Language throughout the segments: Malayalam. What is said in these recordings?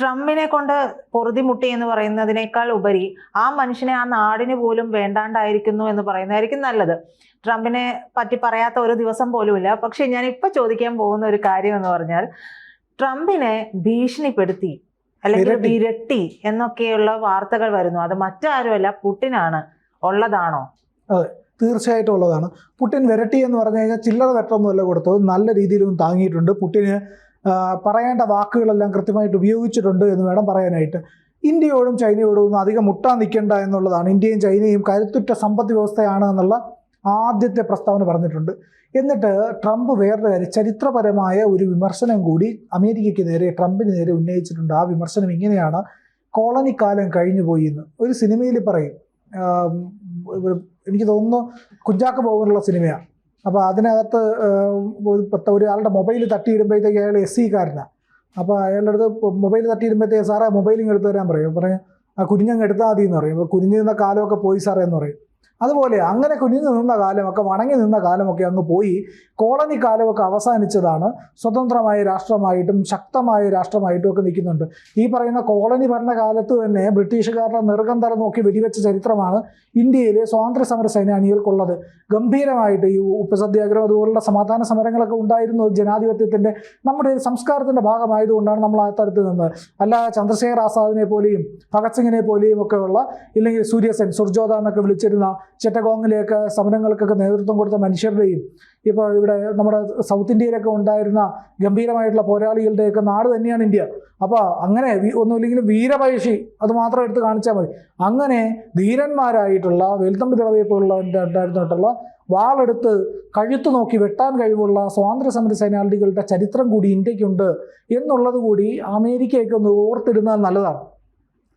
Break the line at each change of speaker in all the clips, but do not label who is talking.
ട്രംപിനെ കൊണ്ട് പൊറുതിമുട്ടി എന്ന് പറയുന്നതിനേക്കാൾ ഉപരി ആ മനുഷ്യനെ ആ നാടിന് പോലും വേണ്ടാണ്ടായിരിക്കുന്നു എന്ന് പറയുന്നതായിരിക്കും നല്ലത്. ട്രംപിനെ പറ്റി പറയാത്ത ഒരു ദിവസം പോലുമില്ല. പക്ഷെ ഞാൻ ഇപ്പൊ ചോദിക്കാൻ പോകുന്ന ഒരു കാര്യം എന്ന് പറഞ്ഞാൽ ട്രംപിനെ ഭീഷണിപ്പെടുത്തി അല്ലെങ്കിൽ
വിരട്ടി.
എന്നൊക്കെയുള്ള വാർത്തകൾ വരുന്നു. അത് മറ്റാരുമല്ല പുട്ടിനാണ്. ഉള്ളതാണോ?
തീർച്ചയായിട്ടും ഉള്ളതാണ്. പുട്ടിൻ വിരട്ടി എന്ന് പറഞ്ഞു കഴിഞ്ഞാൽ ചില്ലറ വെട്ടമൊന്നുമല്ല കൊടുത്തത്. നല്ല രീതിയിലും താങ്ങിയിട്ടുണ്ട്. പുടിന് ആ, പറയേണ്ട വാക്കുകളെല്ലാം കൃത്യമായിട്ട് ഉപയോഗിച്ചിട്ടുണ്ട് എന്ന് വേണം പറയാനായിട്ട്. ഇന്ത്യയോടും ചൈനയോടും ഒന്നും അധികം മുട്ടാൻ നിൽക്കേണ്ട എന്നുള്ളതാണ്. ഇന്ത്യയും ചൈനയും കരുത്തുറ്റ സമ്പദ് വ്യവസ്ഥയാണ് എന്നുള്ള ആദ്യത്തെ പ്രസ്താവന പറഞ്ഞിട്ടുണ്ട്. എന്നിട്ട് ട്രംപ് വേറൊരു കാര്യം ചരിത്രപരമായ ഒരു വിമർശനം കൂടി അമേരിക്കയ്ക്ക് നേരെ ട്രംപിന് നേരെ ഉന്നയിച്ചിട്ടുണ്ട്. ആ വിമർശനം ഇങ്ങനെയാണ്. കോളനി കാലം കഴിഞ്ഞു പോയി എന്ന്. ഒരു സിനിമയിൽ പറയും. എനിക്ക് തോന്നുന്നു കുഞ്ചാക്ക ബോബനുള്ള സിനിമയാണ്. അപ്പോൾ അതിനകത്ത് ഇപ്പം ഒരു ഒരാളുടെ മൊബൈൽ തട്ടിയിടുമ്പോഴത്തേക്ക് അയാൾ എസ് സിക്കാരനാണ് അപ്പോൾ അയാളുടെ അടുത്ത് മൊബൈൽ തട്ടിയിടുമ്പോഴത്തേക്ക് സാറേ മൊബൈലിങ് എടുത്തു തരാൻ പറയും. പറയും ആ കുഞ്ഞങ്ങ് എടുത്താൽ മതി എന്ന് പറയും. അപ്പോൾ കുഞ്ഞു കാലമൊക്കെ പോയി സാറേ എന്ന് പറയും. അതുപോലെ അങ്ങനെ കുനിഞ്ഞു നിന്ന കാലമൊക്കെ വണങ്ങി നിന്ന കാലമൊക്കെ അങ്ങ് പോയി. കോളനി കാലമൊക്കെ അവസാനിച്ചതാണ്. സ്വതന്ത്രമായ രാഷ്ട്രമായിട്ടും ശക്തമായ രാഷ്ട്രമായിട്ടും ഒക്കെ നിൽക്കുന്നുണ്ട്. ഈ പറയുന്ന കോളനി ഭരണകാലത്ത് തന്നെ ബ്രിട്ടീഷുകാരുടെ തല നോക്കി വെടിവെച്ച ചരിത്രമാണ് ഇന്ത്യയിലെ സ്വാതന്ത്ര്യ സമര സേനാനികൾക്കുള്ളത്. ഗംഭീരമായിട്ട് ഈ ഉപ്പ് സത്യാഗ്രഹം അതുപോലുള്ള സമാധാന സമരങ്ങളൊക്കെ ഉണ്ടായിരുന്നു ജനാധിപത്യത്തിന്റെ നമ്മുടെ സംസ്കാരത്തിന്റെ ഭാഗമായതുകൊണ്ടാണ് നമ്മൾ ആ തരത്തിൽ നിന്നത്. അല്ല ചന്ദ്രശേഖർ ആസാദിനെ പോലെയും ഭഗത് സിംഗിനെ പോലെയും ഒക്കെയുള്ള ഇല്ലെങ്കിൽ സൂര്യസെൻ സുർജോദ എന്നൊക്കെ വിളിച്ചിരുന്ന ചെറ്റഗോങ്ങിലെയൊക്കെ സമരങ്ങൾക്കൊക്കെ നേതൃത്വം കൊടുത്ത മനുഷ്യരുടെയും ഇപ്പോൾ ഇവിടെ നമ്മുടെ സൗത്ത് ഇന്ത്യയിലൊക്കെ ഉണ്ടായിരുന്ന ഗംഭീരമായിട്ടുള്ള പോരാളികളുടെയൊക്കെ നാട് തന്നെയാണ് ഇന്ത്യ. അപ്പോൾ അങ്ങനെ ഒന്നുമില്ലെങ്കിലും വീരപയശി അത് മാത്രം എടുത്ത് കാണിച്ചാൽ മതി. അങ്ങനെ ധീരന്മാരായിട്ടുള്ള വെൽത്തമ്പി തിളവയെ പോലുള്ള ഉണ്ടായിരുന്നിട്ടുള്ള വാളെടുത്ത് കഴുത്ത് നോക്കി വെട്ടാൻ കഴിവുള്ള സ്വാതന്ത്ര്യ സമര സേനാനികളുടെ ചരിത്രം കൂടി ഇന്ത്യക്കുണ്ട് എന്നുള്ളത് കൂടി അമേരിക്കയൊക്കെ ഒന്ന് ഓർത്തിടുന്നത് നല്ലതാണ്.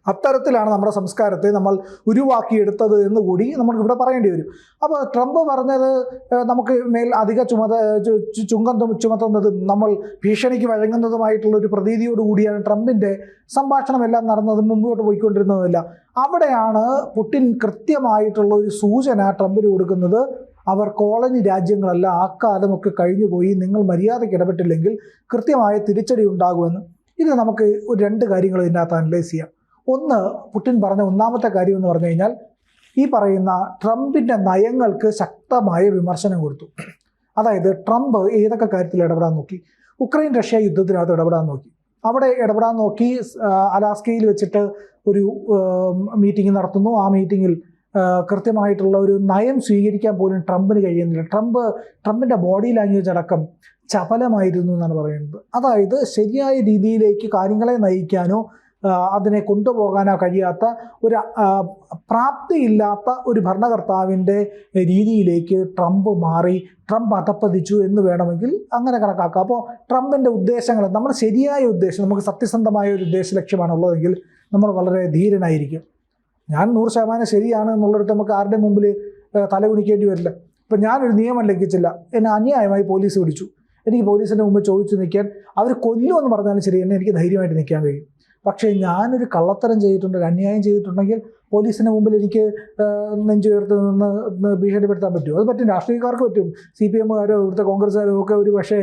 അത്തരത്തിലാണ് നമ്മുടെ സംസ്കാരത്തെ നമ്മൾ ഉരുവാക്കിയെടുത്തത് എന്ന് കൂടി നമുക്ക് ഇവിടെ പറയേണ്ടി വരും. അപ്പോൾ ട്രംപ് പറഞ്ഞത് നമുക്ക് മേൽ അധിക ചുമത ചുങ്കം ചുമത്തുന്നതും നമ്മൾ ഭീഷണിക്ക് വഴങ്ങുന്നതുമായിട്ടുള്ള ഒരു പ്രതീതിയോട് കൂടിയാണ് ട്രംപിന്റെ സംഭാഷണമെല്ലാം നടന്നതും മുമ്പോട്ട് പോയിക്കൊണ്ടിരുന്നതല്ല. അവിടെയാണ് പുട്ടിൻ കൃത്യമായിട്ടുള്ള ഒരു സൂചന ട്രംപിന് കൊടുക്കുന്നത്. അവർ കോളനി രാജ്യങ്ങളല്ല ആ കാലമൊക്കെ കഴിഞ്ഞു പോയി നിങ്ങൾ മര്യാദയ്ക്ക് ഇടപെട്ടില്ലെങ്കിൽ കൃത്യമായ തിരിച്ചടി ഉണ്ടാകുമെന്ന്. ഇത് നമുക്ക് രണ്ട് കാര്യങ്ങൾ ഇതിനകത്ത് അനലൈസ് ചെയ്യാം. ഒന്ന് പുടിൻ പറഞ്ഞ ഒന്നാമത്തെ കാര്യം എന്ന് പറഞ്ഞു കഴിഞ്ഞാൽ ഈ പറയുന്ന ട്രംപിന്റെ നയങ്ങൾക്ക് ശക്തമായ വിമർശനം കൊടുത്തു. അതായത് ട്രംപ് ഏതൊക്കെ കാര്യത്തിൽ ഇടപെടാൻ നോക്കി? ഉക്രൈൻ റഷ്യ യുദ്ധത്തിനകത്ത് ഇടപെടാൻ നോക്കി. അവിടെ ഇടപെടാൻ നോക്കി അലാസ്കയിൽ വെച്ചിട്ട് ഒരു മീറ്റിംഗ് നടത്തുന്നു. ആ മീറ്റിങ്ങിൽ കൃത്യമായിട്ടുള്ള ഒരു നയം സ്വീകരിക്കാൻ പോലും ട്രംപിന് കഴിയുന്നില്ല. ട്രംപ് ട്രംപിന്റെ ബോഡി ലാംഗ്വേജ് അടക്കം ചപലമായിരുന്നു എന്നാണ് പറയുന്നത്. അതായത് ശരിയായ രീതിയിലേക്ക് കാര്യങ്ങളെ നയിക്കാനോ അതിനെ കൊണ്ടുപോകാനോ കഴിയാത്ത ഒരു പ്രാപ്തിയില്ലാത്ത ഒരു ഭരണകർത്താവിന്റെ രീതിയിലേക്ക് ട്രംപ് മാറി ട്രംപ് അധപ്പതിച്ചു എന്ന് വേണമെങ്കിൽ അങ്ങനെ കണക്കാക്കാം. അപ്പോൾ ട്രംപിന്റെ ഉദ്ദേശങ്ങൾ നമ്മൾ ശരിയായ ഉദ്ദേശം നമുക്ക് സത്യസന്ധമായ ഒരു ഉദ്ദേശ ലക്ഷ്യമാണ് ഉള്ളതെങ്കിൽ നമ്മൾ വളരെ ധീരനായിരിക്കും. ഞാൻ നൂറ് ശതമാനം ശരിയാണ് എന്നുള്ളിടത്ത് നമുക്ക് ആരുടെ മുമ്പിൽ തലകുണിക്കേണ്ടി വരില്ല. ഇപ്പം ഞാനൊരു നിയമം ലംഘിച്ചില്ല. എന്നെ അന്യായമായി പോലീസ് പിടിച്ചു എനിക്ക് പോലീസിന്റെ മുമ്പ് ചോദിച്ചു നിൽക്കാൻ അവർ കൊല്ലുമെന്ന് പറഞ്ഞാലും ശരി എന്നെ എനിക്ക് ധൈര്യമായിട്ട് നിൽക്കാൻ കഴിയും. പക്ഷേ ഞാനൊരു കള്ളത്തരം ചെയ്തിട്ടുണ്ട് ഒരു അന്യായം ചെയ്തിട്ടുണ്ടെങ്കിൽ പോലീസിന് മുമ്പിൽ എനിക്ക് നെഞ്ചുയർത്ത് നിന്ന് ഭീഷണിപ്പെടുത്താൻ പറ്റും അത് പറ്റും. രാഷ്ട്രീയക്കാർക്ക് പറ്റും. സി പി എമ്മുകാരോ ഇവിടുത്തെ കോൺഗ്രസ്സുകാരോ ഒക്കെ ഒരു പക്ഷേ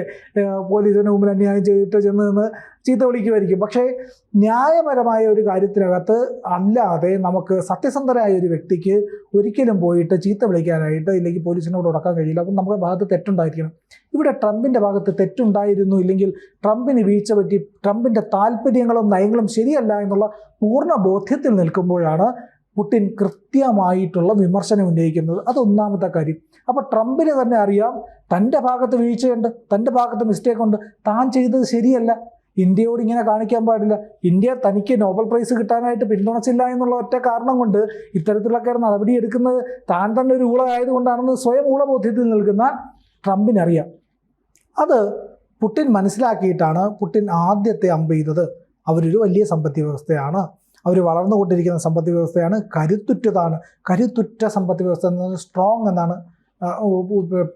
പോലീസിന്റെ പോലീസിന് മുമ്പിൽ അന്യായം ചെയ്തിട്ട് ചെന്ന് നിന്ന് ചീത്ത വിളിക്കുമായിരിക്കും. പക്ഷേ ന്യായപരമായ ഒരു കാര്യത്തിനകത്ത് അല്ലാതെ നമുക്ക് സത്യസന്ധരായ ഒരു വ്യക്തിക്ക് ഒരിക്കലും പോയിട്ട് ചീത്ത വിളിക്കാനായിട്ട് ഇല്ലെങ്കിൽ പോലീസിനോട് ഉടക്കാൻ കഴിയില്ല. അപ്പം നമ്മുടെ ഭാഗത്ത് തെറ്റുണ്ടായിരിക്കണം. ഇവിടെ ട്രംപിന്റെ ഭാഗത്ത് തെറ്റുണ്ടായിരുന്നു ഇല്ലെങ്കിൽ ട്രംപിന് വീഴ്ച പറ്റി ട്രംപിന്റെ താല്പര്യങ്ങളും നയങ്ങളും ശരിയല്ല എന്നുള്ള പൂർണ ബോധ്യത്തിൽ നിൽക്കുമ്പോഴാണ് പുടിൻ കൃത്യമായിട്ടുള്ള വിമർശനം ഉന്നയിക്കുന്നത് അത് ഒന്നാമത്തെ കാര്യം. അപ്പോൾ ട്രംപിന് തന്നെ അറിയാം തന്റെ ഭാഗത്ത് വീഴ്ചയുണ്ട് തന്റെ ഭാഗത്ത് മിസ്റ്റേക്ക് ഉണ്ട്. താൻ ചെയ്തത് ശരിയല്ല. ഇന്ത്യയോട് ഇങ്ങനെ കാണിക്കാൻ പാടില്ല. ഇന്ത്യ തനിക്ക് നോബൽ പ്രൈസ് കിട്ടാനായിട്ട് പിന്തുണച്ചില്ല എന്നുള്ള ഒറ്റ കാരണം കൊണ്ട് ഇത്തരത്തിലൊക്കെ നടപടി എടുക്കുന്നത് താൻ തന്നെ ഒരു ഊള ആയതുകൊണ്ടാണെന്ന് സ്വയം ഊളബോധ്യത്തിൽ നിൽക്കുന്ന ട്രംപിനറിയാം അത് പുടിൻ മനസ്സിലാക്കിയിട്ടാണ് പുടിൻ ആദ്യത്തെ അമ്പ് ചെയ്തത്. അവരൊരു വലിയ സമ്പദ് വ്യവസ്ഥയാണ് അവർ വളർന്നുകൊണ്ടിരിക്കുന്ന സമ്പദ് വ്യവസ്ഥയാണ് കരുത്തുറ്റതാണ്. കരുത്തുറ്റ സമ്പദ് വ്യവസ്ഥ എന്നത് സ്ട്രോങ് എന്നാണ്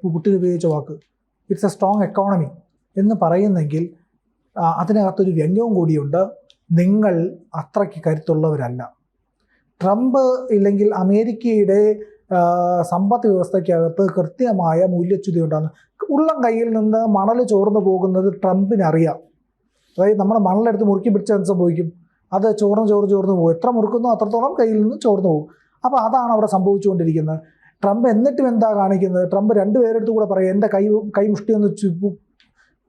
പുടിൻ ഉപയോഗിച്ച വാക്ക്. ഇറ്റ്സ് എ സ്ട്രോങ് എക്കോണമി എന്ന് പറയുന്നെങ്കിൽ അതിനകത്തൊരു വ്യംഗ്യവും കൂടിയുണ്ട്. നിങ്ങൾ അത്രയ്ക്ക് കരുത്തുള്ളവരല്ല. ട്രംപ് ഇല്ലെങ്കിൽ അമേരിക്കയുടെ സമ്പദ് വ്യവസ്ഥയ്ക്കകത്ത് കൃത്യമായ മൂല്യച്യുതി ഉണ്ടാകുന്നു ഉള്ളം കയ്യിൽ നിന്ന് മണൽ ചോർന്നു പോകുന്നത് ട്രംപിനറിയാം. അതായത് നമ്മൾ മണലെടുത്ത് മുറുക്കി പിടിച്ചാൽ എന്ത് സംഭവിക്കും? അത് ചോർന്ന് ചോർന്ന് ചോർന്ന് പോകും. എത്ര മുറുക്കുന്നോ അത്രത്തോളം കയ്യിൽ നിന്ന് ചോർന്ന് പോകും. അപ്പോൾ അതാണ് അവിടെ സംഭവിച്ചുകൊണ്ടിരിക്കുന്നത്. ട്രംപ് എന്നിട്ടും എന്താ കാണിക്കുന്നത്? ട്രംപ് രണ്ട് പേരെടുത്ത് കൂടെ പറയും എന്റെ കൈ കൈ മുഷ്ടി ഒന്ന്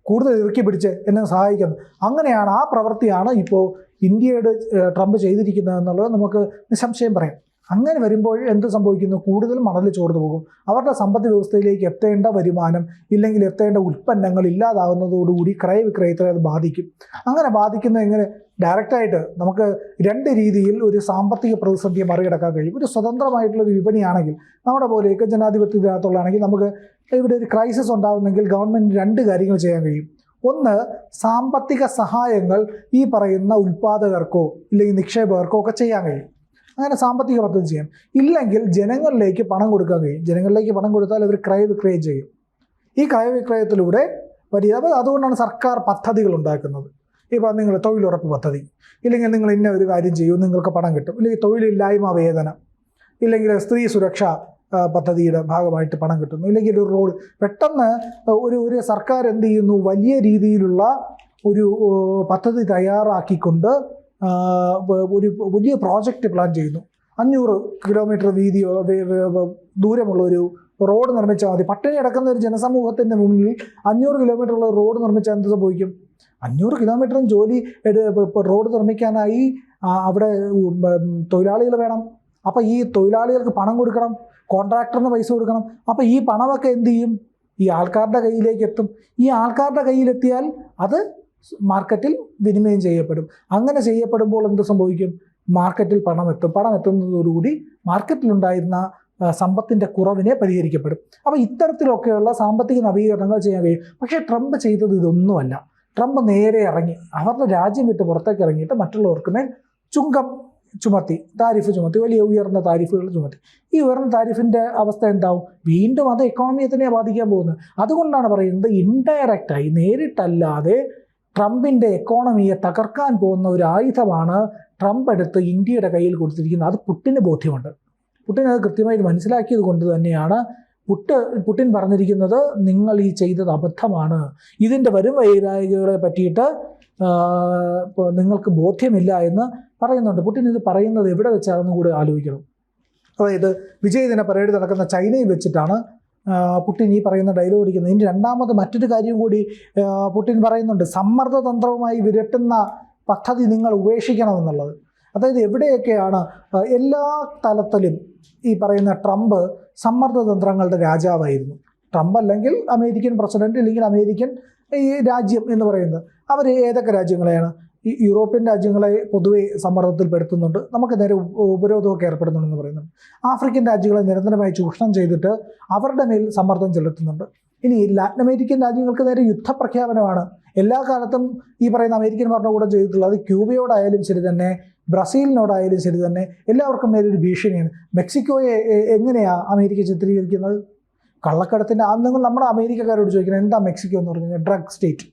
കൂടുതൽ ഇറുക്കി പിടിച്ച് എന്നെ സഹായിക്കുന്നത് അങ്ങനെയാണ് ആ പ്രവൃത്തിയാണ് ഇപ്പോൾ ഇന്ത്യയുടെ ട്രംപ് ചെയ്തിരിക്കുന്നത് എന്നുള്ളത് നമുക്ക് നിസ്സംശയം പറയാം. അങ്ങനെ വരുമ്പോൾ എന്ത് സംഭവിക്കുന്നു? കൂടുതൽ മണൽ ചോർന്നു പോകും. അവരുടെ സമ്പദ് വ്യവസ്ഥയിലേക്ക് എത്തേണ്ട വരുമാനം ഇല്ലെങ്കിൽ എത്തേണ്ട ഉൽപ്പന്നങ്ങൾ ഇല്ലാതാകുന്നതോടുകൂടി ക്രയവിക്രയത്തെ അത് ബാധിക്കും. അങ്ങനെ ബാധിക്കുന്ന എങ്ങനെ? ഡയറക്റ്റായിട്ട് നമുക്ക് രണ്ട് രീതിയിൽ ഒരു സാമ്പത്തിക പ്രതിസന്ധിയെ മറികടക്കാൻ കഴിയും. ഒരു സ്വതന്ത്രമായിട്ടുള്ള ഒരു വിപണിയാണെങ്കിൽ നമ്മുടെ പോലെയൊക്കെ ജനാധിപത്യത്തിനകത്തുള്ളതാണെങ്കിൽ നമുക്ക് ഇവിടെ ഒരു ക്രൈസിസ് ഉണ്ടാകുന്നെങ്കിൽ ഗവൺമെന്റ് രണ്ട് കാര്യങ്ങൾ ചെയ്യാൻ കഴിയും. ഒന്ന് സാമ്പത്തിക സഹായങ്ങൾ ഈ പറയുന്ന ഉൽപ്പാദകർക്കോ ഇല്ലെങ്കിൽ നിക്ഷേപകർക്കോ ഒക്കെ ചെയ്യാൻ കഴിയും. അങ്ങനെ സാമ്പത്തിക പദ്ധതി ചെയ്യാം. ഇല്ലെങ്കിൽ ജനങ്ങളിലേക്ക് പണം കൊടുക്കാൻ കഴിയും. ജനങ്ങളിലേക്ക് പണം കൊടുത്താൽ അവർ ക്രയവിക്രയം ചെയ്യും. ഈ ക്രയവിക്രയത്തിലൂടെ വലിയ അപ്പോൾ അതുകൊണ്ടാണ് സർക്കാർ പദ്ധതികൾ ഉണ്ടാക്കുന്നത്. ഇപ്പോൾ നിങ്ങൾ തൊഴിലുറപ്പ് പദ്ധതി ഇല്ലെങ്കിൽ നിങ്ങൾ ഇന്ന ഒരു കാര്യം ചെയ്യും നിങ്ങൾക്ക് പണം കിട്ടും. ഇല്ലെങ്കിൽ തൊഴിലില്ലായ്മ വേതനം ഇല്ലെങ്കിൽ സ്ത്രീ സുരക്ഷ പദ്ധതിയുടെ ഭാഗമായിട്ട് പണം കിട്ടുന്നു. ഇല്ലെങ്കിൽ ഒരു റോഡ് പെട്ടെന്ന് ഒരു ഒരു സർക്കാർ എന്ത് ചെയ്യുന്നു? വലിയ രീതിയിലുള്ള ഒരു പദ്ധതി തയ്യാറാക്കിക്കൊണ്ട് ഒരു വലിയ പ്രോജക്റ്റ് പ്ലാൻ ചെയ്യുന്നു. അഞ്ഞൂറ് കിലോമീറ്റർ വീതിയോ വേ- വേ- വേ- ദൂരമുള്ള ഒരു റോഡ് നിർമ്മിച്ചാൽ മതി. പട്ടിണി കിടക്കുന്ന ഒരു ജനസമൂഹത്തിന്റെ മുന്നിൽ അഞ്ഞൂറ് കിലോമീറ്റർ ഉള്ള റോഡ് നിർമ്മിച്ചാൽ എന്ത് സംഭവിക്കും? അഞ്ഞൂറ് കിലോമീറ്ററും ജോലി റോഡ് നിർമ്മിക്കാനായി അവിടെ തൊഴിലാളികൾ വേണം. അപ്പോൾ ഈ തൊഴിലാളികൾക്ക് പണം കൊടുക്കണം കോൺട്രാക്ടറിന് പൈസ കൊടുക്കണം. അപ്പോൾ ഈ പണമൊക്കെ എന്ത് ചെയ്യും? ഈ ആൾക്കാരുടെ കയ്യിലേക്ക് എത്തും. ഈ ആൾക്കാരുടെ കയ്യിലെത്തിയാൽ അത് മാർക്കറ്റിൽ വിനിമയം ചെയ്യപ്പെടും. അങ്ങനെ ചെയ്യപ്പെടുമ്പോൾ എന്ത് സംഭവിക്കും? മാർക്കറ്റിൽ പണം എത്തും. പണം എത്തുന്നതോടുകൂടി മാർക്കറ്റിലുണ്ടായിരുന്ന സമ്പത്തിന്റെ കുറവിനെ പരിഹരിക്കപ്പെടും. അപ്പോൾ ഇത്തരത്തിലൊക്കെയുള്ള സാമ്പത്തിക നവീകരണങ്ങൾ ചെയ്യാൻ കഴിയും. പക്ഷേ ട്രംപ് ചെയ്തത് ഇതൊന്നുമല്ല. ട്രംപ് നേരെ ഇറങ്ങി. അവരുടെ രാജ്യം വിട്ട് പുറത്തേക്ക് ഇറങ്ങിയിട്ട് മറ്റുള്ളവർക്ക് മേൽ ചുങ്കം ചുമത്തി താരിഫ് ചുമത്തി വലിയ ഉയർന്ന താരിഫുകൾ ചുമത്തി. ഈ ഉയർന്ന താരിഫിന്റെ അവസ്ഥ എന്താവും? വീണ്ടും അത് എക്കോണമിയെ തന്നെ ബാധിക്കാൻ പോകുന്നത്. അതുകൊണ്ടാണ് പറയുന്നത് ഇൻഡയറക്റ്റായി നേരിട്ടല്ലാതെ ട്രംപിന്റെ എക്കോണമിയെ തകർക്കാൻ പോകുന്ന ഒരു ആയുധമാണ് ട്രംപ് എടുത്ത് ഇന്ത്യയുടെ കയ്യിൽ കൊടുത്തിരിക്കുന്നത്. അത് പുട്ടിന് ബോധ്യമുണ്ട്. പുട്ടിൻ അത് കൃത്യമായിട്ട് മനസ്സിലാക്കിയത് കൊണ്ട് തന്നെയാണ് പുട്ട് പുട്ടിൻ പറഞ്ഞിരിക്കുന്നത് നിങ്ങൾ ഈ ചെയ്തത് അബദ്ധമാണ്. ഇതിന്റെ വരും വൈരാഗികളെ പറ്റിയിട്ട് നിങ്ങൾക്ക് ബോധ്യമില്ല എന്ന് പറയുന്നുണ്ട്. പുട്ടിൻ ഇത് പറയുന്നത് എവിടെ വെച്ചാണെന്ന് കൂടി ആലോചിക്കണം. അതായത് വിജയദിന പരേഡ് നടക്കുന്ന ചൈനയിൽ വെച്ചിട്ടാണ് ആ, പുട്ടിൻ ഈ പറയുന്ന ഡയലോഗ് അടിക്കുന്നത് ഇനി രണ്ടാമത് മറ്റൊരു കാര്യം കൂടി പുടിൻ പറയുന്നുണ്ട് സമ്മർദ്ദതന്ത്രവുമായി വിരട്ടുന്ന പദ്ധതി നിങ്ങൾ ഉപേക്ഷിക്കണമെന്നുള്ളത്. അതായത് എവിടെയൊക്കെയാണ് എല്ലാ തലത്തിലും ഈ പറയുന്ന ട്രംപ് സമ്മർദ്ദതന്ത്രങ്ങളുടെ രാജാവായിരുന്നു. ട്രംപ് അല്ലെങ്കിൽ അമേരിക്കൻ പ്രസിഡന്റ് അല്ലെങ്കിൽ അമേരിക്കൻ ഈ രാജ്യം എന്ന് പറയുന്നത്. അവർ ഏതൊക്കെ രാജ്യങ്ങളെയാണ്? ഈ യൂറോപ്യൻ രാജ്യങ്ങളെ പൊതുവെ സമ്മർദ്ദത്തിൽപ്പെടുത്തുന്നുണ്ട്. നമുക്ക് നേരെ ഉപ- ഉപരോധമൊക്കെ ഏർപ്പെടുന്നുണ്ടെന്ന് പറയുന്നുണ്ട്. ആഫ്രിക്കൻ രാജ്യങ്ങളെ നിരന്തരമായി ചൂഷണം ചെയ്തിട്ട് അവരുടെ മേൽ സമ്മർദ്ദം ചെലുത്തുന്നുണ്ട്. ഇനി ലാറ്റിൻ അമേരിക്കൻ രാജ്യങ്ങൾക്ക് നേരെ യുദ്ധപ്രഖ്യാപനമാണ്. എല്ലാ കാലത്തും ഈ പറയുന്ന അമേരിക്കൻ ഭരണകൂടം ചെയ്തിട്ടുള്ളത് ക്യൂബയോടായാലും ശരി തന്നെ ബ്രസീലിനോടായാലും ശരി തന്നെ എല്ലാവർക്കും മേലൊരു ഭീഷണിയാണ്. മെക്സിക്കോയെ എങ്ങനെയാണ് എങ്ങനെയാ അമേരിക്ക ചിത്രീകരിക്കുന്നത്? കള്ളക്കടത്തിന്റെ അന്ന് നമ്മുടെ അമേരിക്കക്കാരോട് ചോദിക്കുന്നത് എന്താ മെക്സിക്കോ എന്ന് പറഞ്ഞു കഴിഞ്ഞാൽ ഡ്രഗ് സ്റ്റേറ്റ്.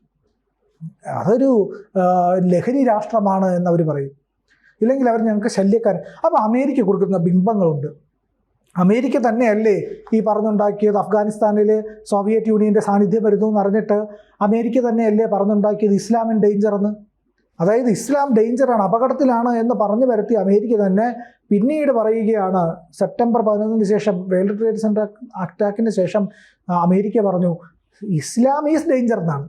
അതൊരു ലഹരി രാഷ്ട്രമാണ് എന്നവർ പറയും. ഇല്ലെങ്കിൽ അവർ ഞങ്ങൾക്ക് ശല്യക്കാരൻ അപ്പോൾ അമേരിക്ക കൊടുക്കുന്ന ബിംബങ്ങളുണ്ട്. അമേരിക്ക തന്നെയല്ലേ ഈ പറഞ്ഞുണ്ടാക്കിയത് അഫ്ഗാനിസ്ഥാനിലെ സോവിയറ്റ് യൂണിയന്റെ സാന്നിധ്യം വരുന്നു എന്ന് അറിഞ്ഞിട്ട് അമേരിക്ക തന്നെയല്ലേ പറഞ്ഞുണ്ടാക്കിയത് ഇസ്ലാമിൻ ഡേഞ്ചർ എന്ന്? അതായത് ഇസ്ലാം ഡേഞ്ചറാണ് അപകടത്തിലാണ് എന്ന് പറഞ്ഞു വരുത്തി അമേരിക്ക തന്നെ പിന്നീട് പറയുകയാണ്. സെപ്റ്റംബർ പതിനൊന്നിന് ശേഷം വേൾഡ് ട്രേഡ് സെന്റർ അറ്റാക്കിന് ശേഷം അമേരിക്ക പറഞ്ഞു ഇസ്ലാം ഈസ് ഡേഞ്ചർ എന്നാണ്.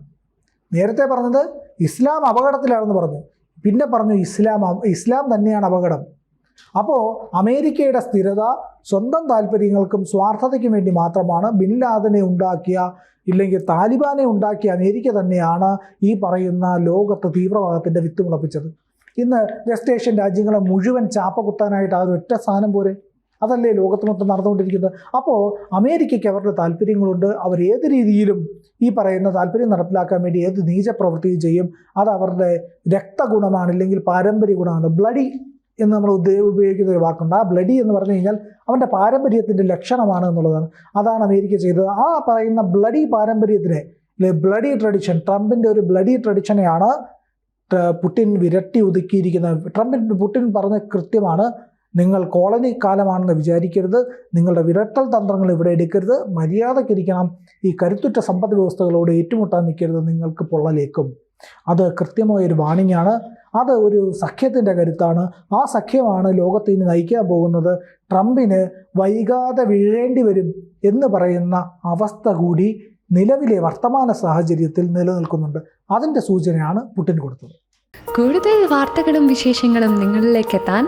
നേരത്തെ പറഞ്ഞത് ഇസ്ലാം അപകടത്തിലാണെന്ന് പറഞ്ഞു. പിന്നെ പറഞ്ഞു ഇസ്ലാം ഇസ്ലാം തന്നെയാണ് അപകടം. അപ്പോൾ അമേരിക്കയുടെ സ്ഥിരത സ്വന്തം താല്പര്യങ്ങൾക്കും സ്വാർത്ഥതയ്ക്കും വേണ്ടി മാത്രമാണ് ബിൻ ലാദനെ ഉണ്ടാക്കിയ ഇല്ലെങ്കിൽ താലിബാനെ ഉണ്ടാക്കിയ അമേരിക്ക തന്നെയാണ് ഈ പറയുന്ന ലോകത്ത് തീവ്രവാദത്തിന്റെ വിത്ത് മുളപ്പിച്ചത്. ഇന്ന് വെസ്റ്റ് ഏഷ്യൻ രാജ്യങ്ങളെ മുഴുവൻ ചാപ്പ കുത്താനായിട്ട് ആ ഒറ്റ സാധനം പോരെ? അതല്ലേ ലോകത്ത് മൊത്തം നടന്നുകൊണ്ടിരിക്കുന്നത്? അപ്പോൾ അമേരിക്കയ്ക്ക് അവരുടെ താല്പര്യങ്ങളുണ്ട്. അവർ ഏത് രീതിയിലും ഈ പറയുന്ന താല്പര്യം നടപ്പിലാക്കാൻ വേണ്ടി ഏത് നീച പ്രവൃത്തിയും ചെയ്യും. അത് അവരുടെ രക്തഗുണമാണ് ഇല്ലെങ്കിൽ പാരമ്പര്യ ഗുണമാണ്. ബ്ലഡി എന്ന് നമ്മൾ ഉപയോഗിക്കുന്ന ഒരു വാക്കുണ്ട്. ആ ബ്ലഡി എന്ന് പറഞ്ഞു കഴിഞ്ഞാൽ അവന്റെ പാരമ്പര്യത്തിന്റെ ലക്ഷണമാണ് എന്നുള്ളതാണ്. അതാണ് അമേരിക്ക ചെയ്തത്. ആ പറയുന്ന ബ്ലഡി പാരമ്പര്യത്തിനെ ബ്ലഡി ട്രഡിഷൻ ട്രംപിന്റെ ഒരു ബ്ലഡി ട്രഡിഷനെയാണ് പുട്ടിൻ വിരട്ടി ഒതുക്കിയിരിക്കുന്നത്. ട്രംപിൻ പുട്ടിൻ പറഞ്ഞ കൃത്യമാണ് നിങ്ങൾ കോളനി കാലമാണെന്ന് വിചാരിക്കരുത്. നിങ്ങളുടെ വിരട്ടൽ തന്ത്രങ്ങൾ ഇവിടെ എടുക്കരുത്. മര്യാദക്കിരിക്കണം ഈ കരുത്തുറ്റ സമ്പദ് വ്യവസ്ഥകളോട് ഏറ്റുമുട്ടാൻ നിൽക്കരുത് നിങ്ങൾക്ക് പൊള്ളലേക്കും. അത് കൃത്യമായ ഒരു വാണിങ്ങാണ് അത് ഒരു സഖ്യത്തിന്റെ കരുത്താണ്. ആ സഖ്യമാണ് ലോകത്തെ ഇനി നയിക്കാൻ പോകുന്നത്. ട്രംപിന് വൈകാതെ വീഴേണ്ടി വരും എന്ന് പറയുന്ന അവസ്ഥ കൂടി നിലവിലെ വർത്തമാന സാഹചര്യത്തിൽ നിലനിൽക്കുന്നുണ്ട്. അതിന്റെ സൂചനയാണ് പുട്ടിൻ കൊടുത്തത്.
കൂടുതൽ വാർത്തകളും വിശേഷങ്ങളും നിങ്ങളിലേക്ക് എത്താൻ